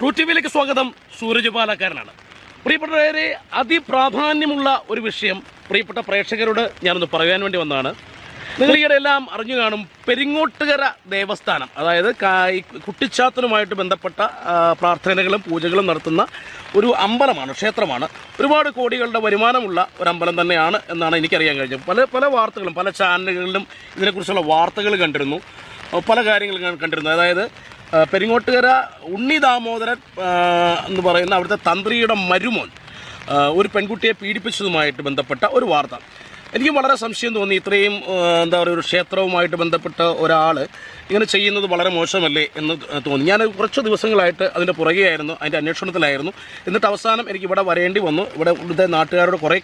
True T വിയിലേക്ക് സ്വാഗതം. സൂരജ് പാലക്കാരനാണ്. പ്രിയപ്പെട്ടവരെ അതിപ്രാധാന്യമുള്ള ഒരു വിഷയം പ്രിയപ്പെട്ട പ്രേക്ഷകരോട് ഞാനൊന്ന് പറയാൻ വേണ്ടി വന്നതാണ്. നിങ്ങൾ ഈയിടെ എല്ലാം അറിഞ്ഞു കാണും പെരിങ്ങോട്ടുകര ദേവസ്ഥാനം. അതായത് കുട്ടിച്ചാത്തനുമായിട്ട് ബന്ധപ്പെട്ട പ്രാർത്ഥനകളും പൂജകളും നടത്തുന്ന ഒരു അമ്പലമാണ് ക്ഷേത്രമാണ്. ഒരുപാട് കോടികളുടെ വരുമാനമുള്ള ഒരു അമ്പലം തന്നെയാണ് എന്നാണ് എനിക്കറിയാൻ കഴിഞ്ഞത്. പല പല വാർത്തകളും പല ചാനലുകളിലും ഇതിനെക്കുറിച്ചുള്ള വാർത്തകൾ കണ്ടിരുന്നു. പല കാര്യങ്ങളും കണ്ടിരുന്നു. അതായത് പെരിങ്ങോട്ടുകര ഉണ്ണി ദാമോദരൻ എന്ന് പറയുന്ന അവിടുത്തെ തന്ത്രിയുടെ മരുമോൻ ഒരു പെൺകുട്ടിയെ പീഡിപ്പിച്ചതുമായിട്ട് ബന്ധപ്പെട്ട ഒരു വാർത്ത. എനിക്കും വളരെ സംശയം തോന്നി. ഇത്രയും എന്താ പറയുക ഒരു ക്ഷേത്രവുമായിട്ട് ബന്ധപ്പെട്ട ഒരാൾ ഇങ്ങനെ ചെയ്യുന്നത് വളരെ മോശമല്ലേ എന്ന് തോന്നി. ഞാൻ കുറച്ച് ദിവസങ്ങളായിട്ട് അതിന്റെ പുറകെയായിരുന്നു അതിന്റെ അന്വേഷണത്തിലായിരുന്നു. എന്നിട്ട് അവസാനം എനിക്ക് ഇവിടെ വരേണ്ടി വന്നു. ഇവിടെ ഇവിടുത്തെ നാട്ടുകാരോട് കുറേ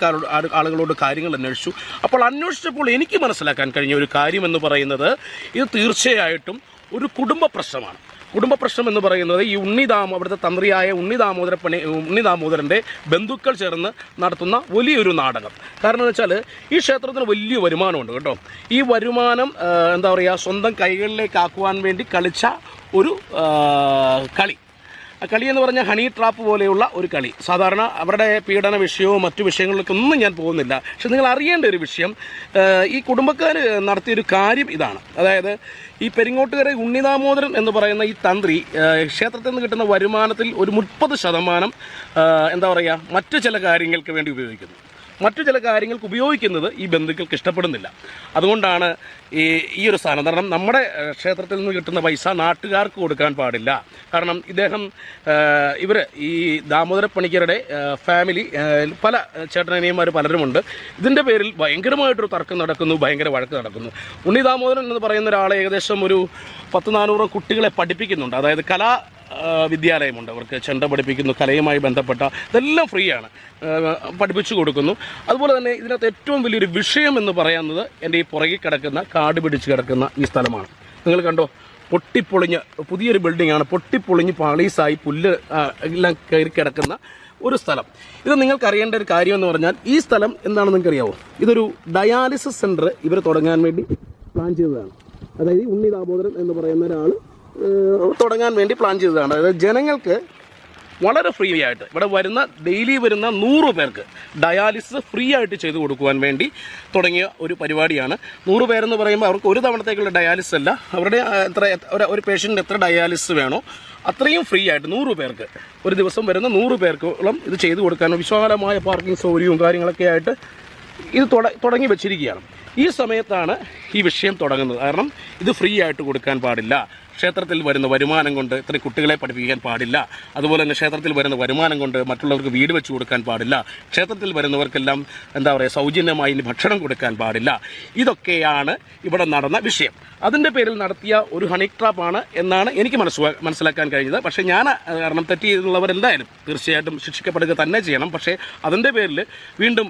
ആളുകളോട് കാര്യങ്ങൾ അന്വേഷിച്ചു. അപ്പോൾ അന്വേഷിച്ചപ്പോൾ എനിക്ക് മനസ്സിലാക്കാൻ കഴിഞ്ഞ ഒരു കാര്യമെന്ന് പറയുന്നത് ഇത് തീർച്ചയായിട്ടും ഒരു കുടുംബ പ്രശ്നമാണ്. കുടുംബ പ്രശ്നം എന്ന് പറയുന്നത് ഈ ഉണ്ണിദാമോ അവിടുത്തെ തന്ത്രിയായ ഉണ്ണിദാമോദര പണി ഉണ്ണിദാമോദരന്റെ ബന്ധുക്കൾ ചേർന്ന് നടത്തുന്ന വലിയൊരു നാടകം. കാരണം എന്ന് വെച്ചാൽ ഈ ക്ഷേത്രത്തിന് വലിയ വരുമാനമുണ്ട് കേട്ടോ. ഈ വരുമാനം എന്താ പറയുക സ്വന്തം കൈകളിലേക്ക് ആക്കുവാൻ വേണ്ടി കളിച്ച ഒരു കളി. കളി എന്ന് പറഞ്ഞാൽ ഹണി ട്രാപ്പ് പോലെയുള്ള ഒരു കളി. സാധാരണ അവരുടെ പീഡന വിഷയവും മറ്റു വിഷയങ്ങളിലേക്കൊന്നും ഞാൻ പോകുന്നില്ല. പക്ഷെ നിങ്ങൾ അറിയേണ്ട ഒരു വിഷയം ഈ കുടുംബക്കാർ നടത്തിയൊരു കാര്യം ഇതാണ്. അതായത് ഈ പെരിങ്ങോട്ടുകര ഉണ്ണിദാമോദരൻ എന്ന് പറയുന്ന ഈ തന്ത്രി ക്ഷേത്രത്തിൽ നിന്ന് കിട്ടുന്ന വരുമാനത്തിൽ ഒരു മുപ്പത് ശതമാനം എന്താ പറയുക മറ്റു ചില കാര്യങ്ങൾക്ക് വേണ്ടി ഉപയോഗിക്കുന്നു. മറ്റു ചില കാര്യങ്ങൾക്ക് ഉപയോഗിക്കുന്നത് ഈ ബന്ധുക്കൾക്ക് ഇഷ്ടപ്പെടുന്നില്ല. അതുകൊണ്ടാണ് ഈ ഈ ഒരു സാധനം. കാരണം നമ്മുടെ ക്ഷേത്രത്തിൽ നിന്ന് കിട്ടുന്ന പൈസ നാട്ടുകാർക്ക് കൊടുക്കാൻ പാടില്ല. കാരണം ഇദ്ദേഹം ഇവർ ഈ ദാമോദര പണിക്കരുടെ ഫാമിലി പല ചേട്ടനിയന്മാർ പലരുമുണ്ട്. ഇതിന്റെ പേരിൽ ഭയങ്കരമായിട്ടൊരു തർക്കം നടക്കുന്നു ഭയങ്കര വഴക്ക് നടക്കുന്നു. ഉണ്ണി ദാമോദരൻ എന്ന് പറയുന്ന ഒരാൾ ഏകദേശം ഒരു പത്ത് നാനൂറ് കുട്ടികളെ പഠിപ്പിക്കുന്നുണ്ട്. അതായത് കലാ വിദ്യാലയമുണ്ട്. അവർക്ക് ചെണ്ട പഠിപ്പിക്കുന്നു കലയുമായി ബന്ധപ്പെട്ട ഇതെല്ലാം ഫ്രീ ആണ് പഠിപ്പിച്ചു കൊടുക്കുന്നു. അതുപോലെ തന്നെ ഇതിനകത്ത് ഏറ്റവും വലിയൊരു വിഷയം എന്ന് പറയുന്നത് എന്റെ ഈ പുറകിൽ കിടക്കുന്ന കാട് പിടിച്ച് കിടക്കുന്ന ഈ സ്ഥലമാണ്. നിങ്ങൾ കണ്ടോ? പൊട്ടിപ്പൊളിഞ്ഞ് പുതിയൊരു ബിൽഡിംഗ് ആണ് പൊട്ടിപ്പൊളിഞ്ഞ് പാളീസായി പുല്ല് എല്ലാം കയറി കിടക്കുന്ന ഒരു സ്ഥലം. ഇത് നിങ്ങൾക്ക് അറിയേണ്ട ഒരു കാര്യം എന്ന് പറഞ്ഞാൽ ഈ സ്ഥലം എന്താണെന്ന് നിങ്ങൾക്ക് അറിയാവോ ഇതൊരു ഡയാലിസിസ് സെന്റർ ഇവർ തുടങ്ങാൻ വേണ്ടി പ്ലാൻ ചെയ്തതാണ്. അതായത് ഉണ്ണി ദാമോദരൻ എന്ന് പറയുന്ന ഒരാൾ തുടങ്ങാൻ വേണ്ടി പ്ലാൻ ചെയ്തതാണ്. അതായത് ജനങ്ങൾക്ക് വളരെ ഫ്രീ ആയിട്ട് ഇവിടെ വരുന്ന ഡെയിലി വരുന്ന നൂറ് പേർക്ക് ഡയാലിസിസ് ഫ്രീ ആയിട്ട് ചെയ്തു കൊടുക്കുവാൻ വേണ്ടി തുടങ്ങിയ ഒരു പരിപാടിയാണ്. നൂറ് പേരെന്ന് പറയുമ്പോൾ അവർക്ക് ഒരു തവണത്തേക്കുള്ള ഡയാലിസിസ് അല്ല അവരുടെ എത്ര ഒരു- പേഷ്യന്റിന് എത്ര ഡയാലിസിസ് വേണോ അത്രയും ഫ്രീ ആയിട്ട് നൂറ് പേർക്ക് ഒരു ദിവസം വരുന്ന നൂറ് പേർക്കോളം ഇത് ചെയ്തു കൊടുക്കാൻ വിശാലമായ പാർക്കിംഗ് സൗകര്യവും കാര്യങ്ങളൊക്കെ ആയിട്ട് ഇത് തുടങ്ങി വെച്ചിരിക്കുകയാണ്. ഈ സമയത്താണ് ഈ വിഷയം തുടങ്ങുന്നത്. കാരണം ഇത് ഫ്രീ ആയിട്ട് കൊടുക്കാൻ പാടില്ല. ക്ഷേത്രത്തിൽ വരുന്ന വരുമാനം കൊണ്ട് ഇത്രയും കുട്ടികളെ പഠിപ്പിക്കാൻ പാടില്ല. അതുപോലെ തന്നെ ക്ഷേത്രത്തിൽ വരുന്ന വരുമാനം കൊണ്ട് മറ്റുള്ളവർക്ക് വീട് വെച്ച് കൊടുക്കാൻ പാടില്ല. ക്ഷേത്രത്തിൽ വരുന്നവർക്കെല്ലാം എന്താ പറയുക സൗജന്യമായി ഭക്ഷണം കൊടുക്കാൻ പാടില്ല. ഇതൊക്കെയാണ് ഇവിടെ നടന്ന വിഷയം. അതിന്റെ പേരിൽ നടത്തിയ ഒരു ഹണി ട്രാപ്പാണ് എന്നാണ് എനിക്ക് മനസ്സു മനസ്സിലാക്കാൻ കഴിഞ്ഞത്. പക്ഷേ ഞാൻ കാരണം തെറ്റിയുള്ളവരെന്തായാലും തീർച്ചയായിട്ടും ശിക്ഷിക്കപ്പെടുക തന്നെ ചെയ്യണം. പക്ഷേ അതിന്റെ പേരിൽ വീണ്ടും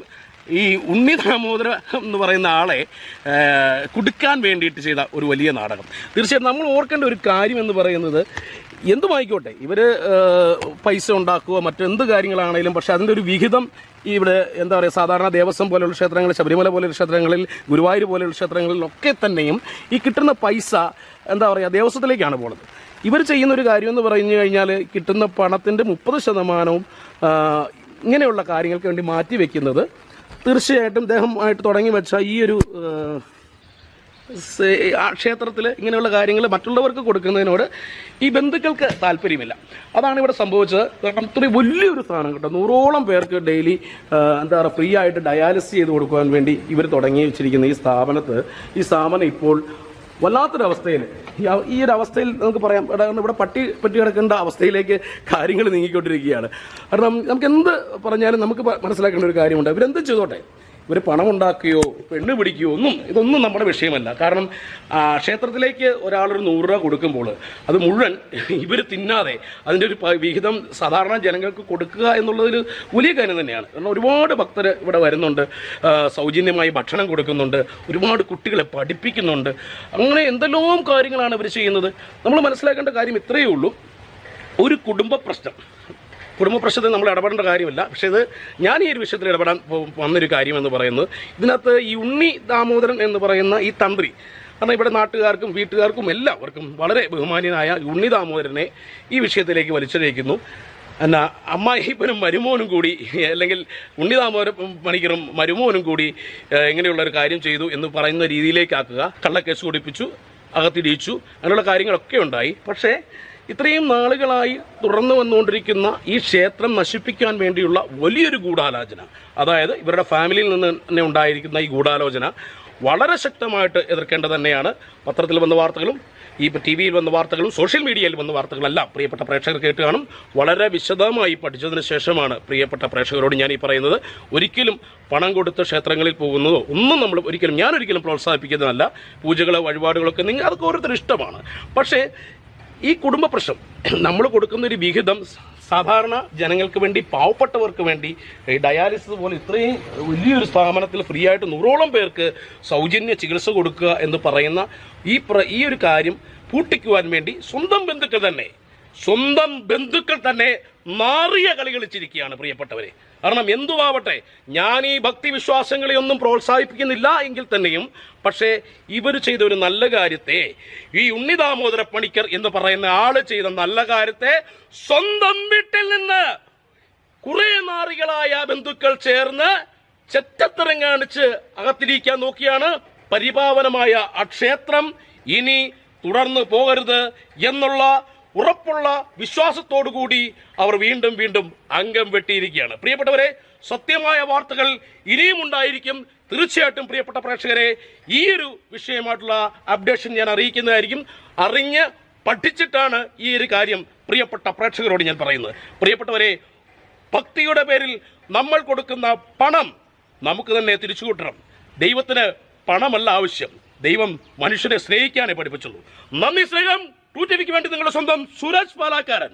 ഈ ഉണ്ണി ദാമോദര എന്ന് പറയുന്ന ആളെ കുടുക്കാൻ വേണ്ടിയിട്ട് ചെയ്ത ഒരു വലിയ നാടകം. തീർച്ചയായിട്ടും നമ്മൾ ഓർക്കേണ്ട ഒരു കാര്യം എന്ന് പറയുന്നത് എന്തുമായിക്കോട്ടെ ഇവർ പൈസ ഉണ്ടാക്കുക മറ്റെന്ത് കാര്യങ്ങളാണെങ്കിലും പക്ഷേ അതിന്റെ ഒരു വിഹിതം ഇവിടെ എന്താ പറയുക സാധാരണ ദേവസ്വം പോലെയുള്ള ക്ഷേത്രങ്ങൾ ശബരിമല പോലെയുള്ള ക്ഷേത്രങ്ങളിൽ ഗുരുവായൂർ പോലെയുള്ള ക്ഷേത്രങ്ങളിലൊക്കെ തന്നെയും ഈ കിട്ടുന്ന പൈസ എന്താ പറയുക ദേവസ്വത്തിലേക്കാണ് പോകുന്നത് ഇവർ ചെയ്യുന്ന ഒരു കാര്യം എന്ന് പറഞ്ഞു കഴിഞ്ഞാൽ കിട്ടുന്ന പണത്തിന്റെ മുപ്പത് ശതമാനവും ഇങ്ങനെയുള്ള കാര്യങ്ങൾക്ക് വേണ്ടി മാറ്റി വെക്കുന്നത് തീർച്ചയായിട്ടും ഇദ്ദേഹമായിട്ട് തുടങ്ങി വെച്ച ഈ ഒരു ക്ഷേത്രത്തിൽ ഇങ്ങനെയുള്ള കാര്യങ്ങൾ മറ്റുള്ളവർക്ക് കൊടുക്കുന്നതിനോട് ഈ ബന്ധുക്കൾക്ക് താല്പര്യമില്ല. അതാണ് ഇവിടെ സംഭവിച്ചത്. കാരണം ഇത്രയും വലിയൊരു സാധനം കേട്ടോ. നൂറോളം പേർക്ക് ഡെയിലി എന്താ പറയുക ഫ്രീ ആയിട്ട് ഡയാലിസിസ് ചെയ്ത് കൊടുക്കുവാൻ വേണ്ടി ഇവർ തുടങ്ങി വെച്ചിരിക്കുന്ന ഈ സ്ഥാപനത്ത് ഈ സ്ഥാപനം ഇപ്പോൾ വല്ലാത്തൊരവസ്ഥയിൽ ഈ ഒരു അവസ്ഥയിൽ നമുക്ക് പറയാം ഇവിടെ പട്ടി പറ്റി കിടക്കേണ്ട അവസ്ഥയിലേക്ക് കാര്യങ്ങൾ നീങ്ങിക്കൊണ്ടിരിക്കുകയാണ്. കാരണം നമുക്ക് എന്ത് പറഞ്ഞാലും നമുക്ക് മനസ്സിലാക്കേണ്ട ഒരു കാര്യമുണ്ട്. ഇവരെന്ത് ചെയ്തോട്ടെ? ഇവർ പണം ഉണ്ടാക്കുകയോ പെണ്ണ് പിടിക്കുകയോ ഒന്നും ഇതൊന്നും നമ്മുടെ വിഷയമല്ല. കാരണം ക്ഷേത്രത്തിലേക്ക് ഒരാളൊരു നൂറ് രൂപ കൊടുക്കുമ്പോൾ അത് മുഴുവൻ ഇവർ തിന്നാതെ അതിന്റെ ഒരു വിഹിതം സാധാരണ ജനങ്ങൾക്ക് കൊടുക്കുക എന്നുള്ളതൊരു വലിയ കാര്യം തന്നെയാണ്. കാരണം ഒരുപാട് ഭക്തർ ഇവിടെ വരുന്നുണ്ട്. സൗജന്യമായി ഭക്ഷണം കൊടുക്കുന്നുണ്ട്. ഒരുപാട് കുട്ടികളെ പഠിപ്പിക്കുന്നുണ്ട്. അങ്ങനെ എന്തെല്ലാം കാര്യങ്ങളാണ് ഇവർ ചെയ്യുന്നത്? നമ്മൾ മനസ്സിലാക്കേണ്ട കാര്യം ഇത്രയേ ഉള്ളൂ. ഒരു കുടുംബ പ്രശ്നം. കുടുംബ പ്രശ്നത്തിൽ നമ്മൾ ഇടപെടേണ്ട കാര്യമില്ല. പക്ഷേ ഇത് ഞാൻ ഈ ഒരു വിഷയത്തിൽ ഇടപെടാൻ വന്നൊരു കാര്യമെന്ന് പറയുന്നത് ഇതിനകത്ത് ഈ ഉണ്ണി ദാമോദരൻ എന്ന് പറയുന്ന ഈ തന്ത്രി കാരണം ഇവിടെ നാട്ടുകാർക്കും വീട്ടുകാർക്കും എല്ലാവർക്കും വളരെ ബഹുമാനീയനായ ഉണ്ണി ദാമോദരനെ ഈ വിഷയത്തിലേക്ക് വലിച്ചഴിക്കുന്നു എന്നാ അമ്മായിപ്പനും മരുമോനും കൂടി അല്ലെങ്കിൽ ഉണ്ണി ദാമോദര പണിക്കറും മരുമോനും കൂടി ഇങ്ങനെയുള്ള ഒരു കാര്യം ചെയ്തു എന്ന് പറയുന്ന രീതിയിലേക്കാക്കുക. കള്ളക്കേസ് കുടിപ്പിച്ചു അകത്തിടിയിച്ചു അങ്ങനെയുള്ള കാര്യങ്ങളൊക്കെ ഉണ്ടായി. പക്ഷേ ഇത്രയും നാളുകളായി തുടർന്നു വന്നുകൊണ്ടിരിക്കുന്ന ഈ ക്ഷേത്രം നശിപ്പിക്കാൻ വേണ്ടിയുള്ള വലിയൊരു ഗൂഢാലോചന. അതായത് ഇവരുടെ ഫാമിലിയിൽ നിന്ന് തന്നെ ഉണ്ടായിരിക്കുന്ന ഈ ഗൂഢാലോചന വളരെ ശക്തമായിട്ട് എതിർക്കേണ്ടത് തന്നെയാണ്. പത്രത്തിൽ വന്ന വാർത്തകളും ഈ ടി വിയിൽ വന്ന വാർത്തകളും സോഷ്യൽ മീഡിയയിൽ വന്ന വാർത്തകളെല്ലാം പ്രിയപ്പെട്ട പ്രേക്ഷകർ കേട്ട് കാണും. വളരെ വിശദമായി പഠിച്ചതിന് ശേഷമാണ് പ്രിയപ്പെട്ട പ്രേക്ഷകരോട് ഞാൻ ഈ പറയുന്നത്. ഒരിക്കലും പണം കൊടുത്ത് ക്ഷേത്രങ്ങളിൽ പോകുന്നതോ ഒന്നും നമ്മൾ ഒരിക്കലും ഞാൻ ഒരിക്കലും പ്രോത്സാഹിപ്പിക്കുന്നതല്ല. പൂജകളോ വഴിപാടുകളൊക്കെ നിങ്ങൾ അതൊക്കെ ഓരോരുത്തർ ഇഷ്ടമാണ്. പക്ഷേ ഈ കുടുംബ പ്രശ്നം നമ്മൾ കൊടുക്കുന്ന ഒരു വിഹിതം സാധാരണ ജനങ്ങൾക്ക് വേണ്ടി പാവപ്പെട്ടവർക്ക് വേണ്ടി ഡയാലിസിസ് പോലെ ഇത്രയും വലിയൊരു സ്ഥാപനത്തിൽ ഫ്രീ ആയിട്ട് നൂറോളം പേർക്ക് സൗജന്യ ചികിത്സ കൊടുക്കുക എന്ന് പറയുന്ന ഈ ഈ ഒരു കാര്യം പൂട്ടിക്കുവാൻ വേണ്ടി സ്വന്തം ബന്ധുക്കൾ തന്നെ സ്വന്തം ബന്ധുക്കൾ തന്നെ മാറിയ കളി കളിച്ചിരിക്കുകയാണ് പ്രിയപ്പെട്ടവരെ. കാരണം എന്തുവാവട്ടെ ഞാൻ ഈ ഭക്തി വിശ്വാസങ്ങളെ ഒന്നും പ്രോത്സാഹിപ്പിക്കുന്നില്ല എങ്കിൽ തന്നെയും പക്ഷേ ഇവർ ചെയ്ത ഒരു നല്ല കാര്യത്തെ ഈ ഉണ്ണി ദാമോദര പണിക്കർ എന്ന് പറയുന്ന ആൾ ചെയ്ത നല്ല കാര്യത്തെ സ്വന്തം വീട്ടിൽ നിന്ന് കുറെ നാറികളായ ബന്ധുക്കൾ ചേർന്ന് ചെറ്റത്തരം കാണിച്ച് അകത്തിരിക്കാൻ നോക്കിയാണ്. പരിപാവനമായ ആ ക്ഷേത്രം ഇനി തുടർന്ന് പോകരുത് എന്നുള്ള ഉറപ്പുള്ള വിശ്വാസത്തോടുകൂടി അവർ വീണ്ടും വീണ്ടും അംഗം വെട്ടിയിരിക്കുകയാണ്. പ്രിയപ്പെട്ടവരെ സത്യമായ വാർത്തകൾ ഇനിയും ഉണ്ടായിരിക്കും. തീർച്ചയായിട്ടും പ്രിയപ്പെട്ട പ്രേക്ഷകരെ ഈ ഒരു വിഷയമായിട്ടുള്ള അപ്ഡേഷൻ ഞാൻ അറിയിക്കുന്നതായിരിക്കും. അറിഞ്ഞ് പഠിച്ചിട്ടാണ് ഈ ഒരു കാര്യം പ്രിയപ്പെട്ട പ്രേക്ഷകരോട് ഞാൻ പറയുന്നത്. പ്രിയപ്പെട്ടവരെ ഭക്തിയുടെ പേരിൽ നമ്മൾ കൊടുക്കുന്ന പണം നമുക്ക് തന്നെ തിരിച്ചു കൂട്ടണം ദൈവത്തിന് പണമല്ല ആവശ്യം. ദൈവം മനുഷ്യനെ സ്നേഹിക്കാനേ പഠിപ്പിച്ചുള്ളൂ. നന്ദി സ്നേഹം. ടു ടി വിക്ക് വേണ്ടി നിങ്ങളുടെ സ്വന്തം സുരാജ് പാലാക്കാരൻ.